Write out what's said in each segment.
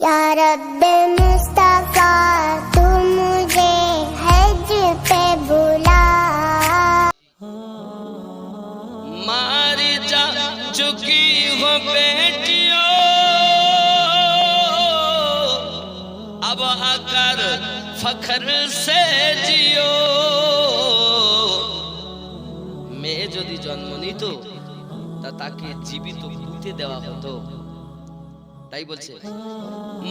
या रब मुस्तफा तू मुझे हज पे बुला मारी जा चुकी हो बेटियों अब आकर फखर से जियो মেয়ে যদি জন্ম নিত তা তাকে জীবিত পুঁতে দেওয়া হতো তাই বলছে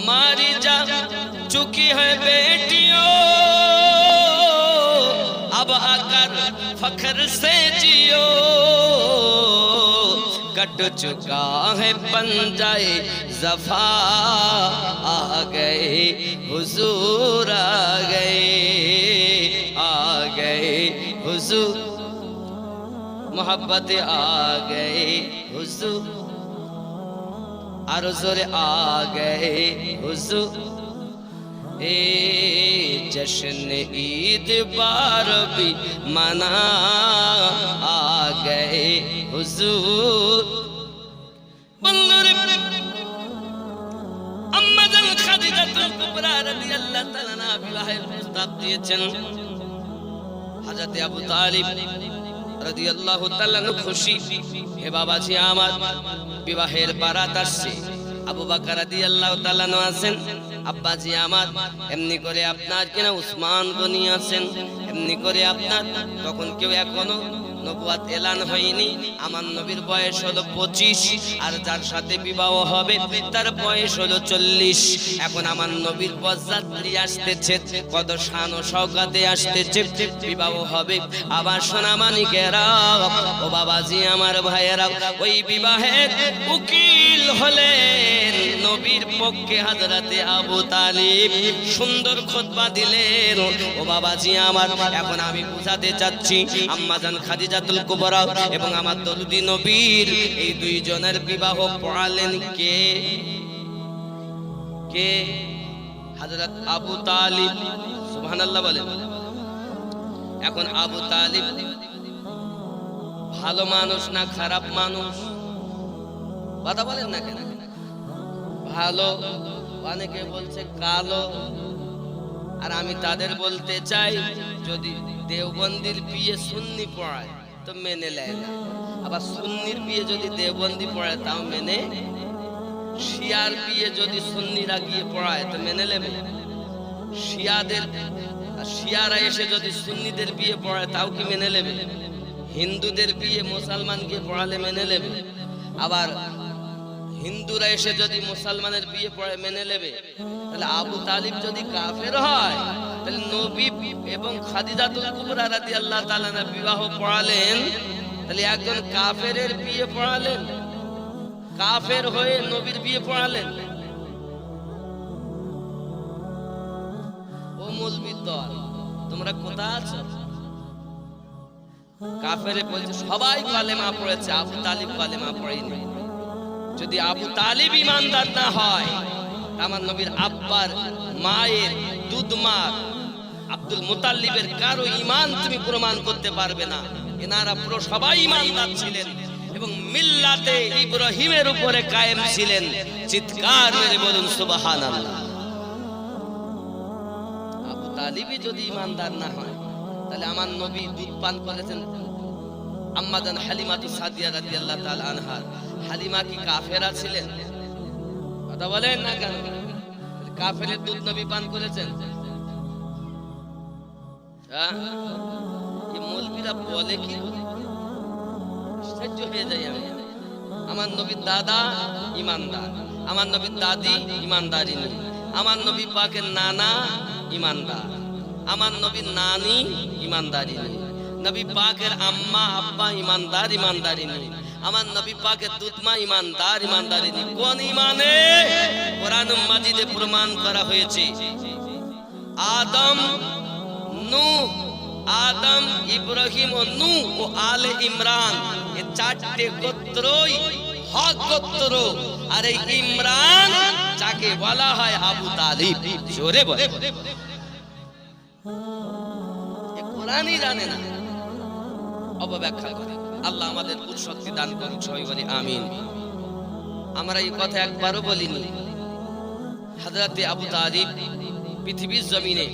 মারি যা চুকি হয় বেটিও अब आकर फखर से जियो कट चुका है पंजाए जफा आ गए हुजूर आ गए आ गए हुजूर मोहब्बत आ गए हुजूर আর জোরে আ গে হুজু এ জশ্ন ঈদ বারবি মানা আ গে হুজুর। বন্ধুর, আম্মাজান খাদিজাতুল কুবরা রাদিয়াল্লাহু তাআলা বিবাহের প্রস্তাব দিয়েছেন। হযরত আবু তালিব রাদিয়াল্লাহু তাআলা খুশি। হে বাবাজি আমার, বিবাহের বারাত আসছে। আবু বকর রাদিয়াল্লাহু তাআলা আছেন। আব্বাজি আমার, এমনি করে আপনার কিনা উসমান গনি আছেন। এমনি করে আপনার, তখন কেউ এখনও নবুয়াত এলান হয়নি। আমার নবীর বয়স হলো পঁচিশ, আর যার সাথে বিবাহ হবে তার বয়স হলো চল্লিশ। এখন আমার নবীর পশ্চাত্রী আসতেছে কত শান ও সৌগাতে আসতেছে, বিবাহ হবে। আবার সোনামানিকেরা ও বাবাজি আমার ভাইয়েরা ওই বিবাহের উকিল হলেন নবীর পক্ষে হাজরাতে আবু তালিব। সুন্দর খোদবা দিলেন, ও বাবাজি আমার। এখন আমি বুঝাতে চাচ্ছি, আম্মাজান খাদিজাতুল কুবরা এবং আমার দরুদি নবীর এই দুইজনের বিবাহ পড়ালেন কে? কে? হযরত আবু তালিব। সুবহানাল্লাহ বলেন। এখন আবু তালিব ভালো মানুষ না খারাপ মানুষ? কথা বলেন না কেন? ভালো, অনেকে বলছে কালো। আর আমি তাদের বলতে চাই, যদি দেওবন্দির বিয়ে সুন্নি পড়ায় তো মেনে নেয় না। আবার সুন্নির বিয়ে যদি দেবন্দি পড়ায় তাও মেনে? শিয়ার বিয়ে যদি সুন্নিরা গিয়ে পড়ায়, তো মেনে নেবে? শিয়াদের শিয়ারা এসে যদি সুন্নিদের বিয়ে পড়ায়, তাও কি মেনে নেবে? হিন্দুদের বিয়ে মুসলমান গিয়ে পড়ালে মেনে নেবে? আবার হিন্দুরা এসে যদি মুসলমানের বিয়ে পড়ে, মেনে নেবে। তাহলে আবু তালিব যদি কাফের হয়, তাহলে নবী এবং খাদিজাতুল কুবরা রাদিয়াল্লাহু তাআলা বিবাহ পড়ালেন। তাহলে একজন কাফেরের বিয়ে পড়ালেন। কাফের হয়ে নবীর বিয়ে পড়ালেন। ও মৌলবি দল, তোমরা কোথায় আছো? কাফেরে বলছে, সবাই কালেমা পড়েছে, আবু তালিব কালেমা পড়েনি। যদি আবু তালিব ইমানদার না হয়, আমার নবীর আব্বার মায়ের দুধ মার আব্দুল মুতাল্লিবের কারও ইমান তুমি প্রমাণ করতে পারবে না। এনারা পুরো সবাই ইমানদার ছিলেন এবং মিল্লাতে ইব্রাহিমের উপরে কায়েম ছিলেন। চিৎকার মেরে বলুন, সুবহানাল্লাহ। আবু তালিবই যদি ইমানদার না হয়, তাহলে আমার নবী দুধ পান করেছেন আম্মাদান হালিমাতু সাদিয়া রাদিয়াল্লাহু তাআলা আনহার। হালিমা কি কাফেরা ছিলেন? কথা বলেন না কেন? কাফেরের দুধ নবী পান করেছেন? হ্যাঁ? মৌলবীরা বলে কি? আশ্চর্য হয়ে যাই আমি। আমার নবীর দাদা ইমানদার, আমার নবীর দাদি ইমানদারিনী আমার নবী পাকের নানা ইমানদার, আমার নবীর নানি ইমানদারিনী নবী পাকের আম্মা, আব্বা ইমানদার ইমানদারিনী আমার নবী পাকের দুধমা ইমানদার ইমানদারিনী কোন ইমানে? কোরআন মাজিদে প্রমাণ করা হয়েছে। আদম নু আদম, ইব্রাহিম ও নু ও আলে ইমরান। এ চারটে গোত্রই হক গোত্র। আর এই ইমরান যাকে বলা হয় আবু তালিব। জোরে বলে। কোরআনই জানে না। অপব্যাখ্যা করে। আল্লাহ আমাদের শক্তি দান করুন, সবাই বলি আমিন। আমরা এই কথা একবারও বলিনি। হযরতে আবু তালিব পৃথিবীর জমিনে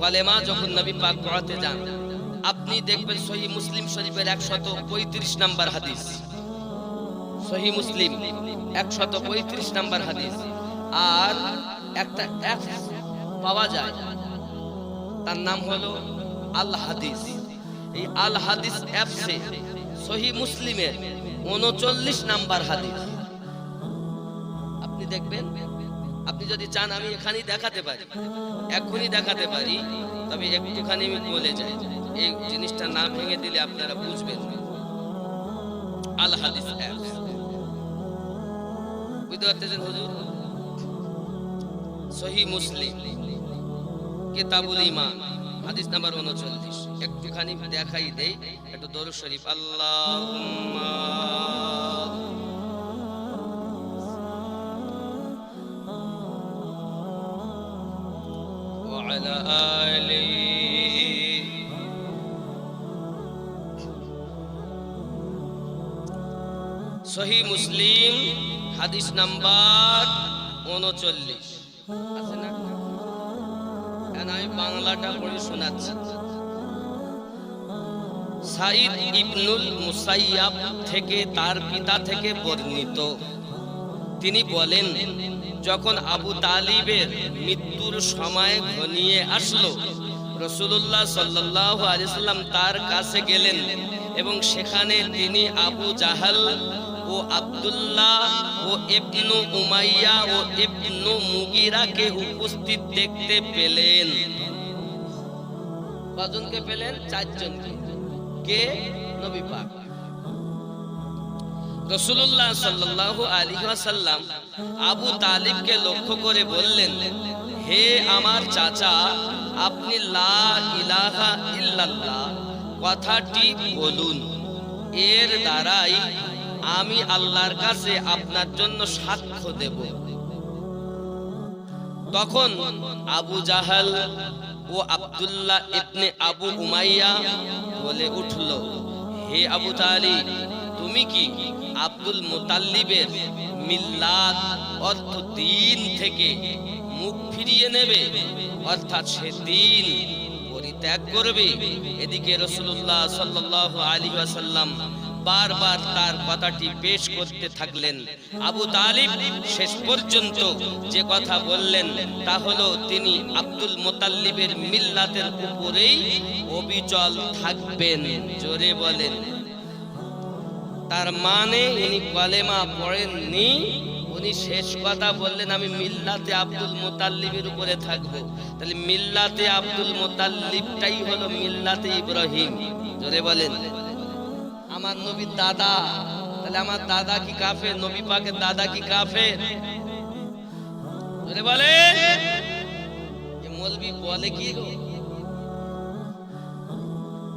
কলেমা যখন নবী পাক পড়াতে যান, আপনি দেখবেন সহি মুসলিম শরীফের একশত পঁয়ত্রিশ নাম্বার হাদিস। সহি মুসলিম একশত পঁয়ত্রিশ নাম্বার হাদিস। আর একটা অ্যাপ পাওয়া যায়, তার নাম হলো আল হাদিস। এই আল হাদিস অ্যাপসে সহি মুসলিমের উনচল্লিশ নাম্বার হাদিস। আপনি দেখবেন, আপনি যদি চান আমি এখানেই দেখাতে পারি, এখনই দেখাতে পারি, তবে একটুখানি আমি বলে যাই, এই জিনিসটা না ভেঙে দিলে আপনারা বুঝবেন। আল হাদিস বুঝতে পারতেছেন হুজুর? সহি মুসলিম, কেতাবুল ইমান হাদিস নাম্বার উনচল্লিশ একটুখানি দেখাই দেই একটু দরুদ শরীফ আল্লাহুম্মা وعلى آله সহি মুসলিম হাদিস নাম্বার উনচল্লিশ আছে না কেন আমি বাংলাটা পড়ে শোনাচ্ছি। সাইদ ইবনুল মুসাইয়াব থেকে তার পিতা থেকে বর্ণিত। তিনি বলেন, যখন আবু তালিবের মৃত্যুর সময় ঘনিয়ে আসলো রসুল্লাহ সাল্লাহ আলিয়াল্লাম তার কাছে গেলেন এবং সেখানে তিনি আবু জাহাল ও আব্দুল্লাহ ও ইবনু উমাইয়া ও ইবনু মুগিরাকে উপস্থিত দেখতে পেলেন। কজনকে পেলেন? চারজনকে। কে? নবী পাক। রসুল্লাহ আলাইহি ওয়াসাল্লাম আবু তালিবকে লক্ষ্য করে বললেন হে আমার চাচা, আপনি লা ইলাহা কথাটি বলুন। এর দ্বারাই আমি আল্লাহর কাছে আপনার জন্য সাক্ষ্য দেব। তখন আবু জাহাল ও আব্দুল্লাহ ইবনে আবু উমাইয়া বলে উঠল, হে আবু তালিব তুমি কি আব্দুল মুতাল্লিবের মিল্লাত অর্থ দিন থেকে মুখ ফিরিয়ে নেবে। অর্থাৎ সে দিন পরিত্যাগ করবে। এদিকে রসুল্লাহ সাল্লাহ আলী ওয়াসাল্লাম বারবার তার কথাটি পেশ করতে থাকলেন। আবু তালিব শেষ পর্যন্ত যে কথা বললেন, তা হলো তিনি আব্দুল মোতাল্লিবের মিল্লাতের উপরেই অবিচল থাকবেন। জোরে বলেন। তার মানে ইনি কলেমা পড়েননি উনি শেষ কথা বললেন, আমি মিল্লাতে আব্দুল মোতাল্লিবের উপরে থাকব। তাহলে মিল্লাতে আব্দুল মোতাল্লিবটাই হলো মিল্লাতে ইব্রাহিম। জোরে বলেন। আমার নবীর দাদা, তাহলে আমার দাদা কি কাফের? নবী পাকের দাদা কি কাফের? জোরে বলে মৌলবি বলে কি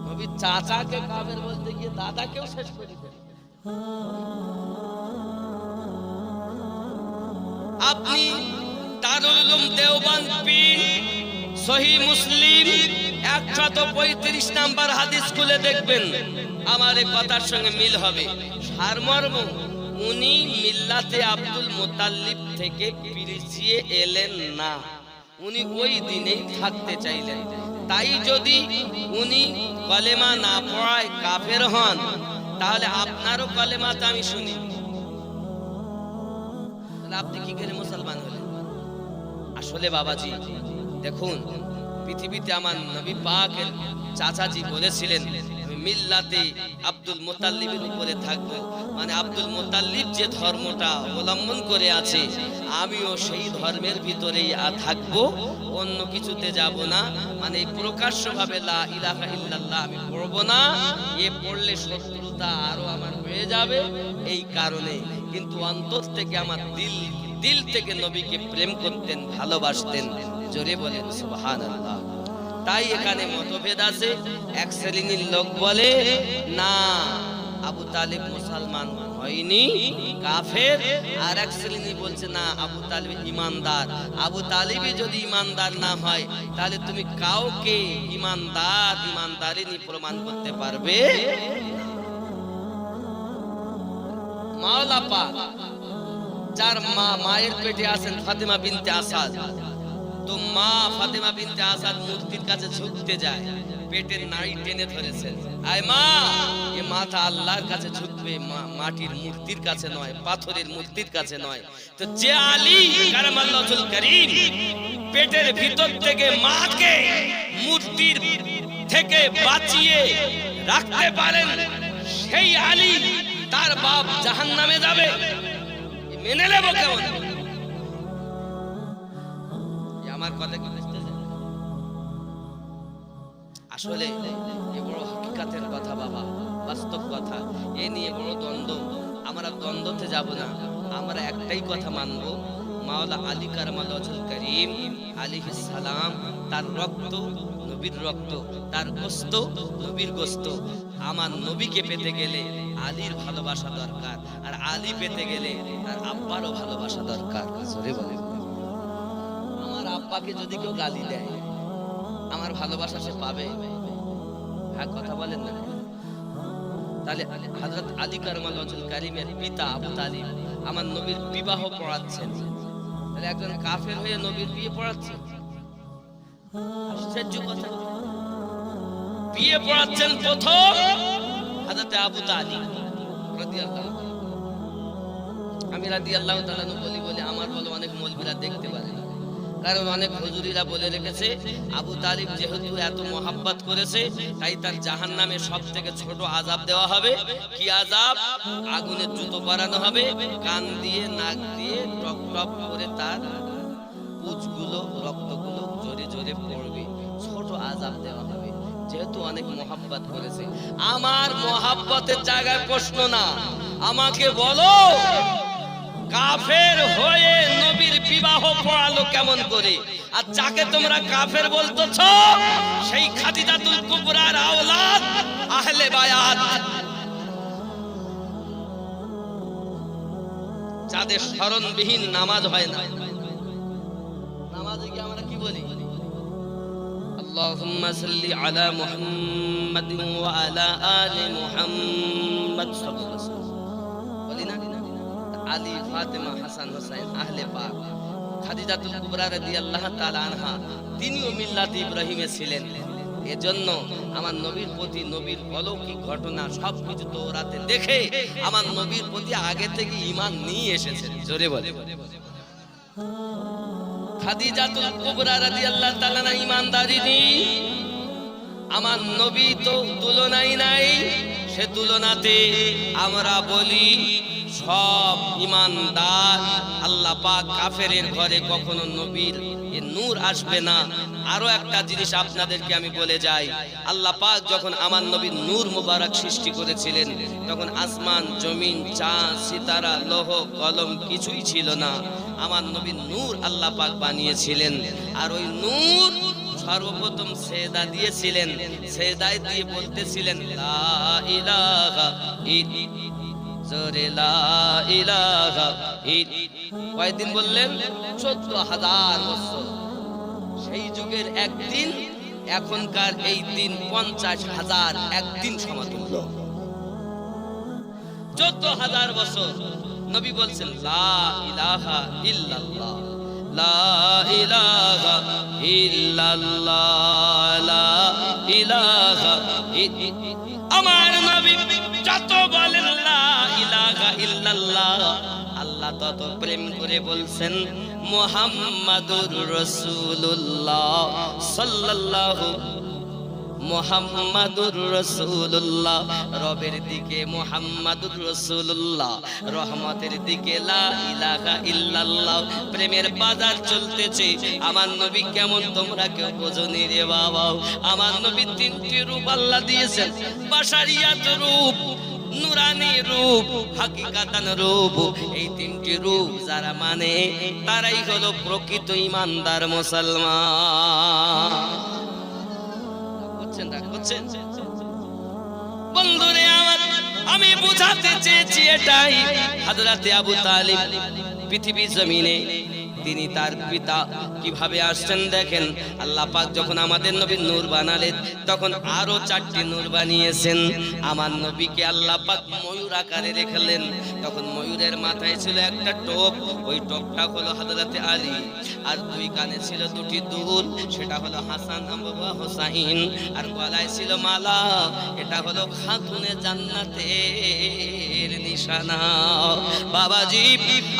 নবীর চাচাকে কাফের বলতে গিয়ে দাদাকেও শেষ করে ফেলে আপনি দারুল দেওবান পীর, সহি মুসলিম একশত পঁয়ত্রিশ নাম্বার হাদিস খুলে দেখবেন। আমার এই কথার সঙ্গে মিল হবে। সারমর্ম উনি মিল্লাতে আব্দুল মোতাল্লিব থেকে পিছিয়ে এলেন না। উনি ওই দিনেই থাকতে চাইলেন। তাই যদি উনি কলেমা না পড়ায় কাফের হন, তাহলে আপনারও কলেমাতে আমি শুনি। আপনি কি করে মুসলমান হলেন? আসলে বাবাজি, দেখুন, পৃথিবীতে আমার নবী পাকের চাচাজি বলেছিলেন মিল্লাতে আব্দুল মোতাল্লিবের উপরে থাকব। মানে আব্দুল মোতাল্লিব যে ধর্মটা অবলম্বন করে আছে, আমিও সেই ধর্মের ভিতরেই থাকব, অন্য কিছুতে যাব না। মানে প্রকাশ্যভাবে লা ইলাহা আমি পড়ব না, এ পড়লে শত্রুতা আরও আমার হয়ে যাবে, এই কারণে কিন্তু অন্তর থেকে আমার দিল দিল থেকে নবীকে প্রেম করতেন, ভালোবাসতেন, জোরে বলেন, সুবহানাল্লাহ। তাই এখানে মতভেদ আছে। এক শ্রেণির লোক বলে, না, আবু তালিব মুসলমান হয়নি, কাফের। আর এক শ্রেণি বলছে, না, আবু তালিব ইমানদার। আবু তালিবে যদি ইমানদার না হয়, তাহলে তুমি কাউকে ইমানদার, ইমানদারিনী প্রমাণ করতে পারবে না। মাওলা পাক, যার মা মায়ের পেটে আছেন বিনতে আসাদ। তো মা বিনতে আসাদ কাছে ঝুঁকতে যায়, পেটের নাড়ি টেনে ধরেছেন। আয় মা, এ মাথা আল্লাহর কাছে ঝুঁকবে মাটির মূর্তির কাছে নয়, পাথরের মূর্তির কাছে নয়। তো যে আলী করিম, পেটের ভিতর থেকে মাকে মূর্তির থেকে বাঁচিয়ে রাখতে পারেন, সেই আলী তার বাপ জাহান্নামে যাবে। মেনে নেব কেমন? আমার কথা আসলে এ বড় হকিকাতের কথা বাবা, বাস্তব কথা। এ নিয়ে বড় দ্বন্দ্ব। আমরা দ্বন্দ্বতে যাব না। আমরা একটাই কথা মানবো, মাওলা আলী কারমাল করিম। সালাম, তার রক্ত নবীর রক্ত, তার গোস্ত নবীর গোস্ত। আমার নবীকে পেতে গেলে আলীর ভালোবাসা দরকার, আর আলী পেতে গেলে তার আব্বারও ভালোবাসা দরকার। আমার আব্বাকে যদি কেউ গালি দেয়, আমার ভালোবাসা সে পাবে? হ্যাঁ কথা বলেন না। তাহলে হযরত আলী কারমাল কারিমের পিতা আবু তালিব আমার নবীর বিবাহ পড়াচ্ছেন। তাহলে একজন কাফের হয়ে নবীর বিয়ে পড়াচ্ছে। আশ্চর্য কথা। বিয়ে পড়াচ্ছেন প্রথম হাজাতে আবু তালি। আমি রাদিয়াল্লাহু আল্লাহ বলি, বলে, আমার বলো অনেক মলবিরা দেখতে পারে কারণ অনেক হজুরিরা বলে রেখেছে, আবু তালিব যেহেতু এত মহাব্বত করেছে, তাই তার জাহান নামে সব থেকে ছোট আজাব দেওয়া হবে। কি আজাব আগুনের জুতো পরানো হবে, কান দিয়ে, নাক দিয়ে টপ টপ করে তার পুচগুলো, রক্তগুলো জোরে জোরে পড়বে। ছোট আজাব দেওয়া হবে, যেহেতু অনেক মহাব্বত করেছে। আমার মহাব্বতের জায়গায় প্রশ্ন না, আমাকে বলো। কাফের হয়ে নবীর বিবাহ পড়ালো কেমন করে আর যাকে তোমরা কাফের বলতেছ সেই খাদিজাতুল কুবরার আওলাদ আহলে বায়াত যাদের স্মরণবিহীন নামাজ হয় না নামাজে কি আমরা কি বলি اللهم صل على محمد وعلى آل محمد صلى الله عليه وسلم বলি না আলী ফাতেমা হাসান হোসেন আহলে পাক। খাদিজাতুল কুবরা রাদিয়াল্লাহু তাআলা আনহা তিনিও মিল্লাত ইব্রাহিমে ছিলেন। এজন্য আমার নবীর প্রতি নবীর অলৌকিক ঘটনা সবকিছু তোরাতে দেখে আমার নবীর প্রতি আগে থেকে ঈমান নিয়ে এসেছেন জোরে বলে। খাদিজাতুল কুবরা রাদিয়াল্লাহু তাআলা না ঈমানদারিনী আমার নবী তো তুলনাই নাই, সে তুলনাতে আমরা বলি সব ইমানদার, আল্লাহ পাক কাফেরের ঘরে কখনো নবীর নূর আসবে না। আরও একটা জিনিস আপনাদেরকে আমি বলে যাই, আল্লাহ পাক যখন আমার নবীর নূর মুবারক সৃষ্টি করেছিলেন, তখন আসমান, জমিন, চাঁদ, সিতারা, লোহ, কলম কিছুই ছিল না। আমার নবীর নূর আল্লাহ পাক বানিয়েছিলেন, আর ওই নূর সর্বপ্রথম সেদা দিয়েছিলেন সেদায় দিয়ে বলতেছিলেন, লা ইলাহা ইল- কয়দিন বললেন? চোদ্দ হাজার বছর। সেই যুগের একদিন, এখনকার এই দিন পঞ্চাশ হাজার একদিন সমাতুল্য চোদ্দ হাজার বছর। নবী বলছেন, লা ইলাহা ইল্লাল্লাহ, লা ইলাহা ইল্লাল্লাহ, লা ইলাহা ইল- আমার নবী ইল্লাল্লাহ আল্লাহ তত প্রেম করে বলছেন, মুহাম্মাদুর রাসূলুল্লাহ সাল্লাল্লাহু মোহাম্মদুর রসুল্লাহ রবের দিকে মোহাম্মদুর রসুল্লাহ রহমতের দিকে প্রেমের বাজার চলতেছে। আমার নবী কেমন তোমরা কেউ বোঝনি রে বাবা আমার নবী তিনটি রূপ আল্লাহ দিয়েছেন। বাসারিয়াত রূপ। নুরানি রূপ, হাকিকাতান রূপ, এই তিনটি রূপ যারা মানে তারাই হলো প্রকৃত ইমানদার মুসলমান। করছেন রাগ করছেন? বন্ধুরে আমার, আমি বুঝাতে চেয়েছি এটাই, হাজরাতে আবু তালিব পৃথিবীর জমিনে তিনি তার পিতা কীভাবে আসছেন দেখেন? আল্লাহ পাক যখন আমাদের নবী নূর বানালেন, তখন আরও চারটি নূর বানিয়েছেন। আমার নবীকে আল্লাহ পাক ময়ূর আকারে রেখেলেন। তখন ময়ূরের মাথায় ছিল একটা টোপ, ওই টোপটা হলো হাজরাতে আলী। আর দুই কানে ছিল দুটি দুল, সেটা হলো হাসান বাবা হোসাইন। আর গলায় ছিল মালা, এটা হলো খাতুনে জান্নাতের নিশানা। বাবাজি,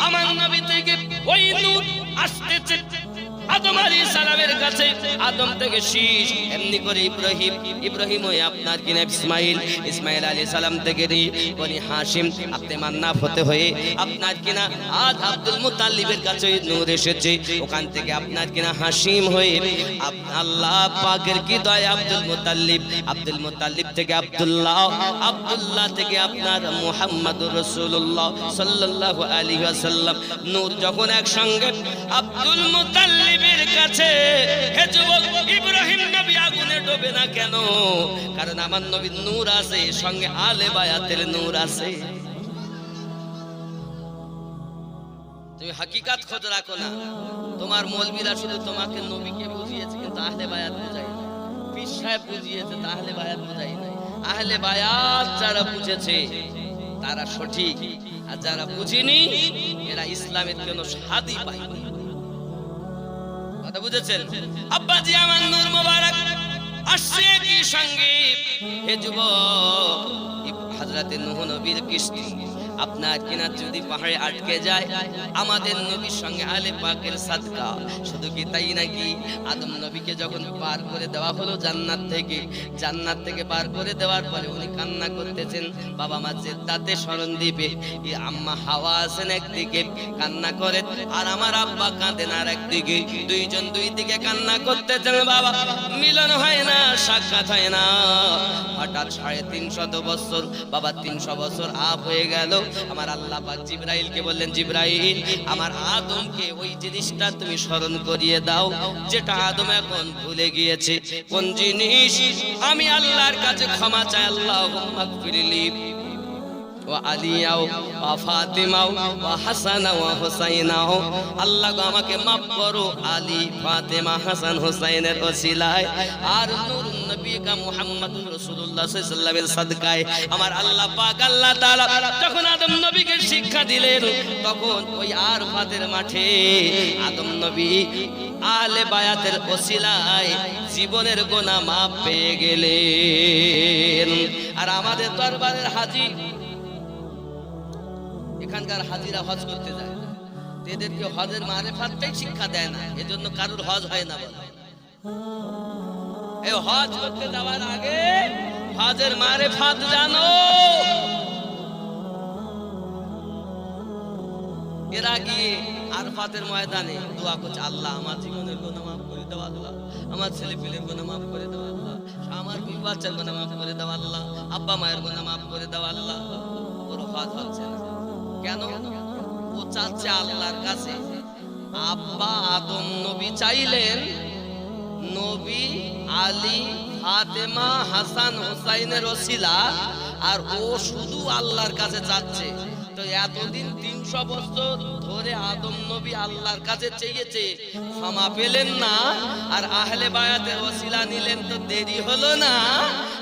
আমার নবী থেকে ওই নূর আসতেছে। আদম থেকে ইব্রাহিম আপনার কিনা ইসমাইল আলী হতে হয়ে আপনার থেকে আপনার কিনা হাসিম হয়ে আব্দুল মুতাল্লিব? আব্দুল মুতাল্লিব থেকে আব্দুল্লাহ আব্দুল্লাহ থেকে আপনার নূর যখন একসঙ্গে আব্দুল মুতাল্লিবের কাছে, হে যুবক, ইব্রাহিম নবী আগুনে ডোবে না কেন? কারণ আমার নবীর নূর আছে, সঙ্গে আলে বায়াতের নূর আছে। তুমি হাকিকাত খোঁজ রাখো না। তোমার মৌলবীরা শুধু তোমাকে নবীকে বুঝিয়েছে, কিন্তু আহলে বায়াত বুঝাই না পীর সাহেব বুঝিয়েছে, তা আহলে বায়াত বুঝাই নাই। আহলে বায়াত যারা বুঝেছে, তারা সঠিক। আর যারা বুঝিনি, এরা ইসলামের জন্য স্বাদই পায়নি কথা বুঝেছেন? আব্বাজি, আমার নূর মোবারক। আসছে কি সংগীত? হে যুবক হযরতে নূহ নবীর কিস্তি আপনার কিনা যদি পাহাড়ে আটকে যায়, আমাদের নবীর সঙ্গে আলে পাকের সাদকা। শুধু কি তাই নাকি? আদম নবীকে যখন পার করে দেওয়া হলো জান্নাত থেকে জান্নাত থেকে পার করে দেওয়ার পরে উনি কান্না করতেছেন, বাবা মা জেদ্দাতে স্মরণ দিবে। আম্মা হাওয়া আছেন একদিকে, কান্না করে, আর আমার আব্বা কাঁদেন আর একদিকে দুইজন দুই দিকে কান্না করতেছেন, বাবা, মিলন হয় না, সাক্ষাৎ হয় না। হঠাৎ সাড়ে তিনশত বছর, বাবা তিনশো বছর আপ হয়ে গেল আমার আল্লাহ পাক জিব্রাইলকে বললেন, জিব্রাইল, আমার আদমকে ওই জিনিসটা তুমি স্মরণ করিয়ে দাও, যেটা আদম এখন ভুলে গিয়েছে। কোন জিনিস আমি আল্লাহর কাছে ক্ষমা চাই আল্লাহ ফিরিলি ও আলিয়াও ফাতিমাও আল্লাহ আমাকে ফাতেমা, হাসান, হোসাইনের আর সাদকায়। আমার আল্লাহ আল্লাহ যখন আদম নবীকে শিক্ষা দিলেন, তখন ওই আর ফাতের মাঠে আদম নবী আলে বায়াতের ওসিলায় জীবনের গোনা মাপ পেয়ে গেলেন। আর আমাদের দরবারের হাজি এখানকার হাজিরা হজ করতে যায়। এদেরকে হজের মারেফাতটাই শিক্ষা দেয় না, এজন্য কারুর হজ হয় না বলে। এই হজ করতে যাওয়ার আগে হজের মারেফাত জানো। এরা গিয়ে আরফাতের ময়দানে দোয়া করছে, আল্লাহ, আমার জীবনের গুনাহ মাফ করে দাও, আল্লাহ। আমার ছেলে পেলের গুনাহ মাফ করে দাও, আল্লাহ। আমার বাচ্চার গুনাহ মাফ করে দাও, আল্লাহ। আব্বা মায়ের গুনাহ মাফ করে দাও, আল্লাহ। ওর হজ হচ্ছে না। কেন? ও চাচ্ছে আল্লাহর কাছে। আব্বা আদম নবী চাইলেন, নবী আলী, ফাতেমা, হাসান, হোসাইনের ওসিলা, আর ও শুধু আল্লাহর কাছে চাচ্ছে। তো এতদিন তিনশো বছর ধরে আদম নবী আল্লাহর কাছে চেয়েছে, ক্ষমা পেলেন না, আর আহলে বায়াতের ওসিলা নিলেন তো দেরি হলো না,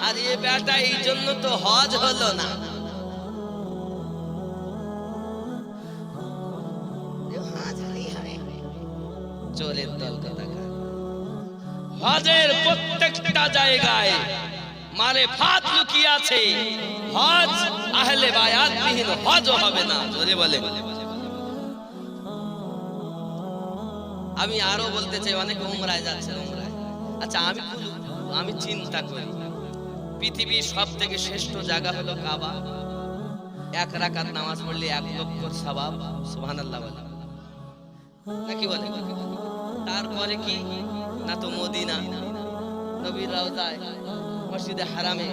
আর এ বেটা এই জন্য তো হজ হলো না। দল হজের প্রত্যেকটা জায়গায় মানে ফাত লুকিয়ে আছে। হজ আহলে বায়াত বিহীন হজ হবে না, জোরে বলে। আমি আরও বলতে চাই, অনেক উমরায় যাচ্ছে উমরায়। আচ্ছা আমি আমি চিন্তা করি। পৃথিবীর সব থেকে শ্রেষ্ঠ জায়গা হলো কাবা। এক রাকাত নামাজ পড়লে এক লক্ষ সবাব সুবহানাল্লাহ বলে। নাকি বলে? তারপরে কি? না তো মদিনা, নবীর রাউজায় মসজিদে হারামে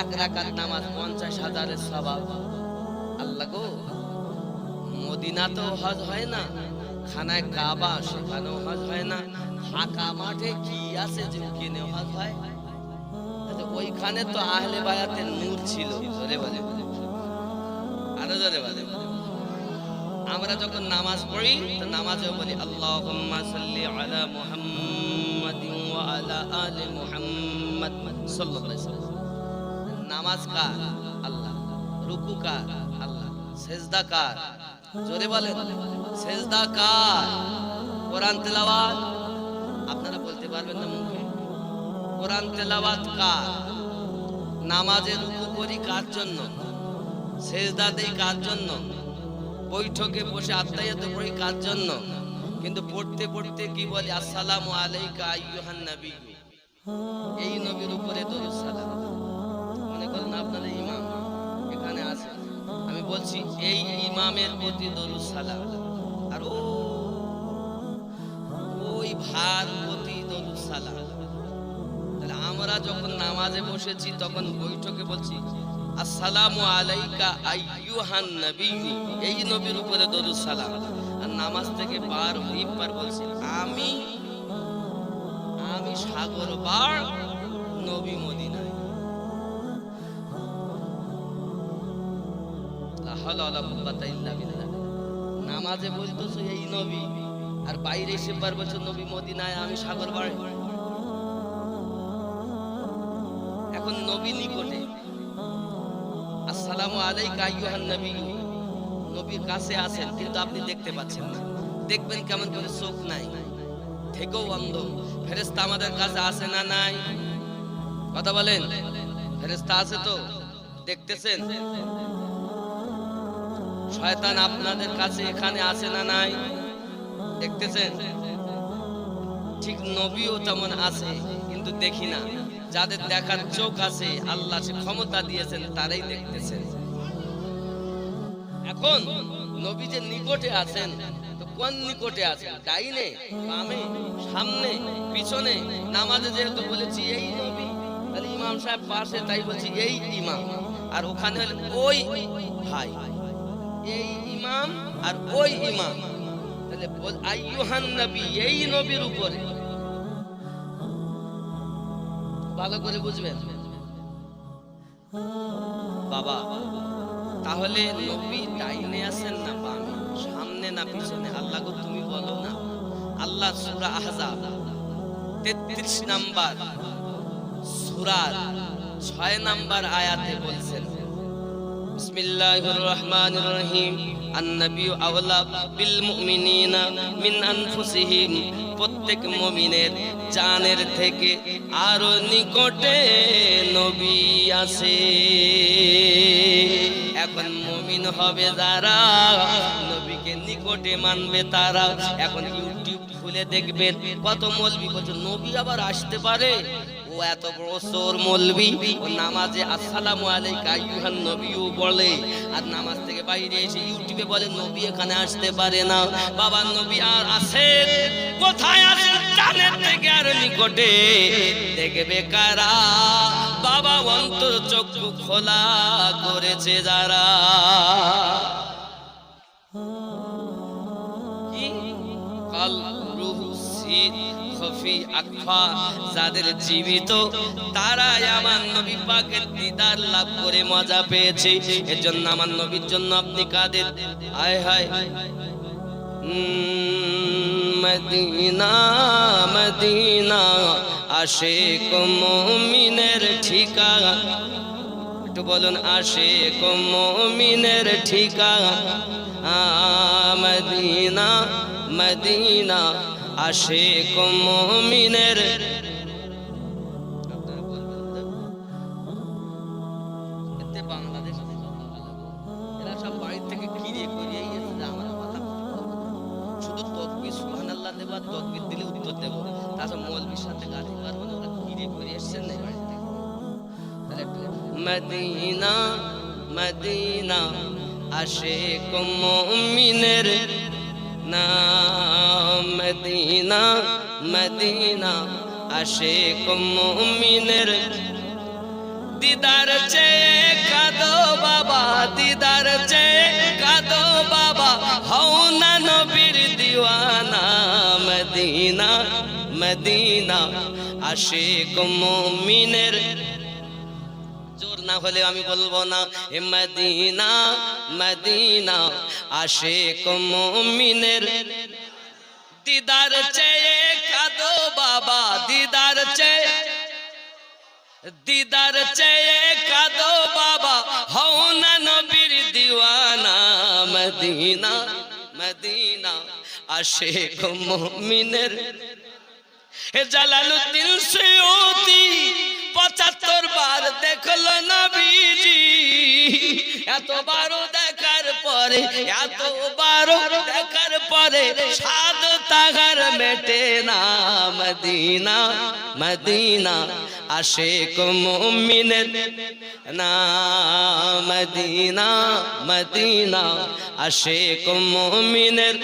এক রাকাত নামাজ পঞ্চাশ হাজারের স্বভাব আল্লাহ গো, মদিনা তো হজ হয় না, খানায় কাবা সেখানেও হজ হয় না, ফাঁকা মাঠে কি আছে যে কিনে হজ হয়? ওইখানে তো আহলে বায়াতের নূর ছিল আরও জোরে বলে। আমরা যখন নামাজ পড়ি, তো নামাজেও বলি, আল্লাহুম্মা সাল্লি আলা মুহাম্মাদিন ওয়া আলা আলি মুহাম্মাদ সাল্লাল্লাহু নামাজ কার? আল্লাহ। রুকু কার? আল্লাহ। সেজদা কার? জোরে বলেন। সেজদা কার? কোরআন তেলাওয়াত? আপনারা বলতে পারবেন না মুখে। কোরআন তেলাওয়াত কার? নামাজে রুকু করি কার জন্য? সেজদা দেই কার জন্য? বৈঠকে বসে আত্মায়াত পড়ি কার জন্য? কিন্তু পড়তে পড়তে কি বলে, আসসালামু আলাইকা আইয়ুহান নবী এই নবীর উপরে দরুদ সালাম। মনে করেন আপনাদের ইমাম? এখানে আছে। আমি বলছি, এই ইমামের প্রতি দরুদ সালাম। আর ও, ওই ভার প্রতি দরুদ সালাম। তাহলে আমরা যখন নামাজে বসেছি, তখন বৈঠকে বলছি আসসালামু আলাইকা আইয়ুহান নবী এই নবীর উপরে দরুদ সালাম। আর নামাজ থেকে বার বার বলছি আমি আমি সাগর বার নবী মদিনায়। নামাজে বলতেছো, এই নবী, আর বাইরে এসে বার বছর নবী মদিনায়, আমি সাগর বাড়ি এখন নবী নিকটে আসসালামু আলাইকা আইয়ুহান নবী। নবীর কাছে আছেন, কিন্তু আপনি দেখতে পাচ্ছেন না। দেখবেন কেমন করে চোখ নাই, থেকেও অন্ধ। ফেরেস্তা আমাদের কাছে আছে না নাই? কথা বলেন ফেরেস্তা আছে তো? দেখতেছেন? শয়তান আপনাদের কাছে এখানে আছে না নাই? দেখতেছেন? ঠিক নবীও তেমন আছে, কিন্তু দেখি না। যাদের দেখার চোখ আছে, আল্লাহ সে ক্ষমতা দিয়েছেন, তারাই দেখতেছেন। এখন নবী যে নিকটে আছেন, তো কোন নিকটে আছেন? সামনে, পিছনে, নামাজে যেহেতু বলেছি, এই নবী ইমাম সাহেব পাশে, তাই বলছি, এই ইমাম। আর ওখানে ওই ভাই। এই ইমাম আর ওই ইমাম। নবী, এই নবীর উপরে। ভালো করে বুঝবেন। বাবা, তাহলে নবী ডাইনে আছেন না বামে? সামনে না পিছনে? আল্লাহ গো, তুমি বলো না। আল্লাহ সূরা আহজাব 33 নাম্বার, সূরার 6 নাম্বার আয়াতে বলছেন রহমানির রহিম আন-নবী আওলা বিল মুমিনিনা মিন আনফুসিহিম। প্রত্যেক মুমিনের জানের থেকে আরও নিকটে নবী আছে। এখন মুমিন হবে যারা? নবীকে নিকটে মানবে তারা। এখন ইউটিউব খুলে দেখবেন কত মলবি বলছে, নবী আবার আসতে পারে? ও এত বড় সোর মলবি, ও নামাজে আসসালামু আলাইকা আইয়ুহান নবীও বলে। আর নামাজ থেকে বাইরে এসে ইউটিউবে বলে, নবী এখানে আসতে পারে না। বাবা নবী আর আসে কোথায় আছে? জানের থেকে আর নিকটে। দেখবে কারা? বাবা অন্তর চক্ষু খোলা করেছে যারা। কাল খফি আকফা, যাদের জীবিত, তারাই আমার নবী পাকের দিদার লাভ করে মজা পেয়েছে। এজন্য আমার নবীর জন্য আপনি কাদের আয় হায়। মদিনা মদিনা, আশেক মুমিনের ঠিকানা। একটু বলুন, আশেক মুমিনের ঠিকানা। মদিনা মদিনা। আশেক মুমিনের থেকে না। তকবির দিলে তাছাড়া না না মদিনা মদিনা আশেক মুমিনের নাম। মদিনা মদিনা, আশেক মুমিনের দিদার চেয়ে কাদো বাবা, দিদার চেয়ে কাদো বাবা। হও না নবীর দিওয়ানা, মদিনা মদিনা, আশেক মুমিনের। না হলে আমি বলব না, এ মদিনা মদিনা, আশেক মুমিনের। দিদার চেয়ে কাদো বাবা, দিদার চেয়ে। দিদার চেয়ে কাদো বাবা, হও না নবীর দিওয়ানা, মদিনা মদিনা আশেক মুমিনের। জালালুদ্দিন সৈয়দি, পঁচাত্তর বার দেখল নবীজি, এতবারও পরে এতবারও দেখার পরে সাদ তাগার মেটে না মদিনা মদিনা, আশেক মুমিনের না মদিনা মদিনা, আশেক মুমিনের।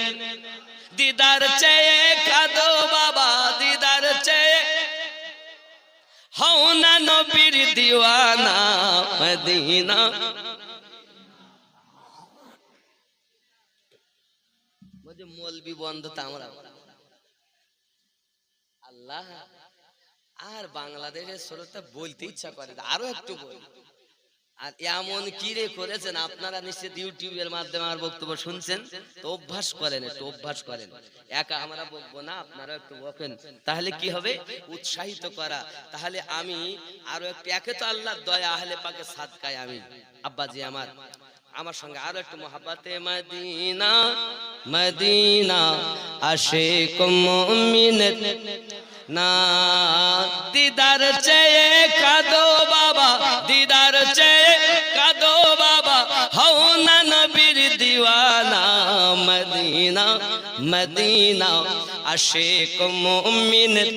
দিদার চেয়ে কাদো বাবা, দিদার চেয়ে। হও না নবীর দিওয়ানা, মদিনা। মলবি বন্ধ তো আমরা আল্লাহ, আর বাংলাদেশের বলতে ইচ্ছা করে আরও একটু বল। আর এমন কি রে করেছেন? আপনারা নিশ্চিত ইউটিউবের মাধ্যমে আমার বক্তব্য শুনছেন? তো অভ্যাস করেন, একটু অভ্যাস করেন। একা আমরা বকবো না আপনারা একটু বকেন। তাহলে কি হবে? উৎসাহিত করা। তাহলে আমি আরও একটু, একে তো আল্লাহ দয়া, আহলে পাকে সাদকায় আমি। আব্বাজি আমার আমার সঙ্গে আরও একটু মহাব্বাতে মদিনা মদিনা, আশেক মুমিনের না, দিদার চেয়ে কাদো বাবা, দিদার চেয়ে কাদো বাবা, হও না নবীর দিওয়ানা। মদিনা মদিনা, আশেক মুমিনের